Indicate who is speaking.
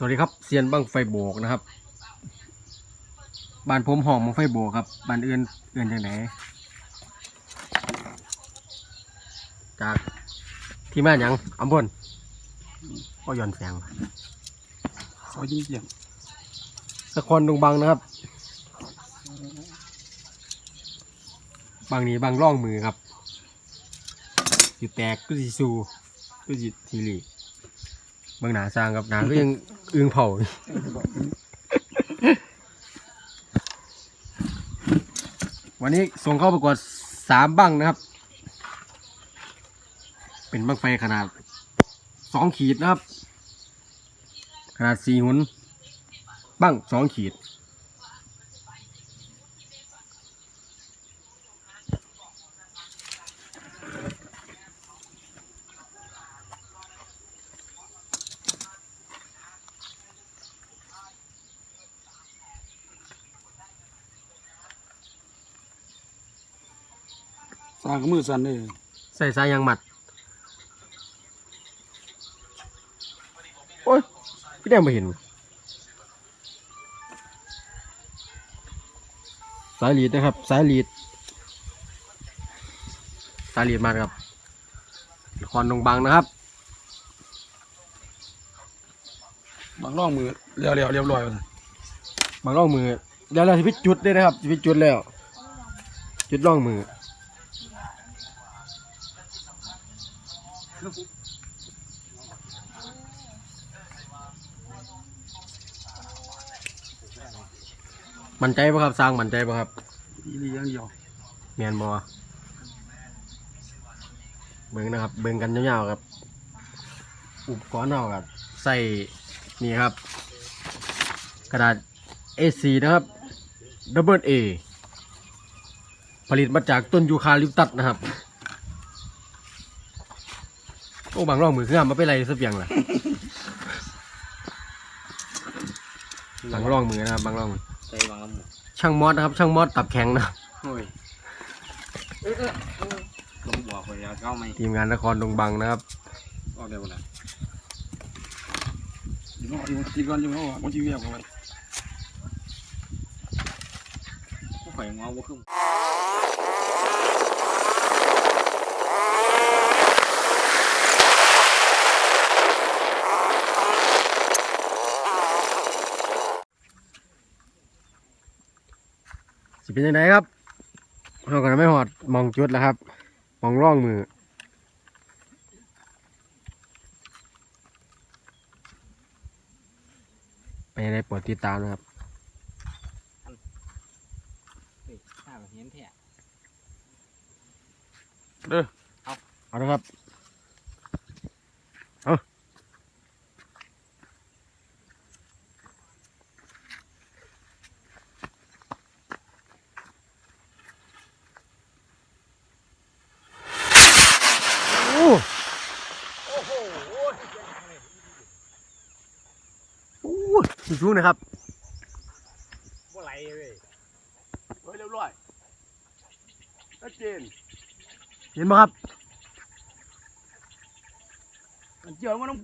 Speaker 1: สวัสดีครับเซียนบังไฟโบกนะครับบ้านผมห้องบังไฟโบกครับบ้านอื่นอื่นจังไหนจากที่มาหยังอำพลก็ย้อนแสงว่ะ
Speaker 2: ซอยยิ่งเสียง
Speaker 1: สะคอนดงบังนะครับบางนี้บางร่องมือครับอยู่แตกก็สิซูก็สิทีรีบางหนาสร้างครับหนาก็ยัง อึงเผาวันนี้ส่งเข้าประกวดสามบังนะครับ เป็นบังไฟขนาดสองขีดนะครับ ขนาดสี่หุนบังสองขีดา
Speaker 2: งกับมือสั่นเลย
Speaker 1: ใส่สายยางหมัด โอ้ยพี่แดงไม่เห็น สายลีดนะครับ สายลีด สายลีดมาครับคอนดงบังนะครับ
Speaker 2: บางร่องมือเรียวเรียวๆเรียบร้อยเลย
Speaker 1: บางร่องมือเดี๋ยวเราจะพิจุดด้วยนะครับจะพิจุดแล้ว จุดร่องมือ มั่นใจปะครับสร้างมั่นใจปะครับ
Speaker 2: อีหลีอย่างเดียว
Speaker 1: แมนบอเบิ้งนะครับ เบิ้งกันยาวๆครับ อุปกรณ์เอาครับใส่นี่ครับ กระดาษ A4 นะครับ Double A ผลิตมาจากต้นยูคาลิปตัสนะครับโอ้บางรอบมือเครื่องมาเป็นไรสักอย่างล่ะ บางรองมือนะครับบางรองมือ
Speaker 3: ใจวางละหมู
Speaker 1: ช่างมอสนะครับ ช่างมอสตับแข็งนะครับ
Speaker 3: โอ้ยเออเออเออลงบอกเลยเอาไหม
Speaker 1: ทีมงานนครดงบังนะครับ
Speaker 3: ออกเดี๋ยวนะ
Speaker 2: อยู่นอกอยู่ตีก่อนอยู่นอกบางทีเวียกเอาไว้
Speaker 3: ผู้ข่อยงอบ่ขึ้น
Speaker 1: สิเป็นยังไงครับเรากันไม่หอดมองจุดแล้วครับ มองร่องมือไปยังไงโปรดติดตามนะครับ
Speaker 3: เฮ้ยข้าแบบเห็นแท้
Speaker 2: เด้อ
Speaker 1: เอาละครับ โอ้ โอ้โหสูงๆนะครับ
Speaker 3: บ่ไหลเว้ย
Speaker 2: เฮ้ยเรียบร้อยชัดเจน
Speaker 1: เห็นไหมครับ
Speaker 2: มันเจียวมันต้อง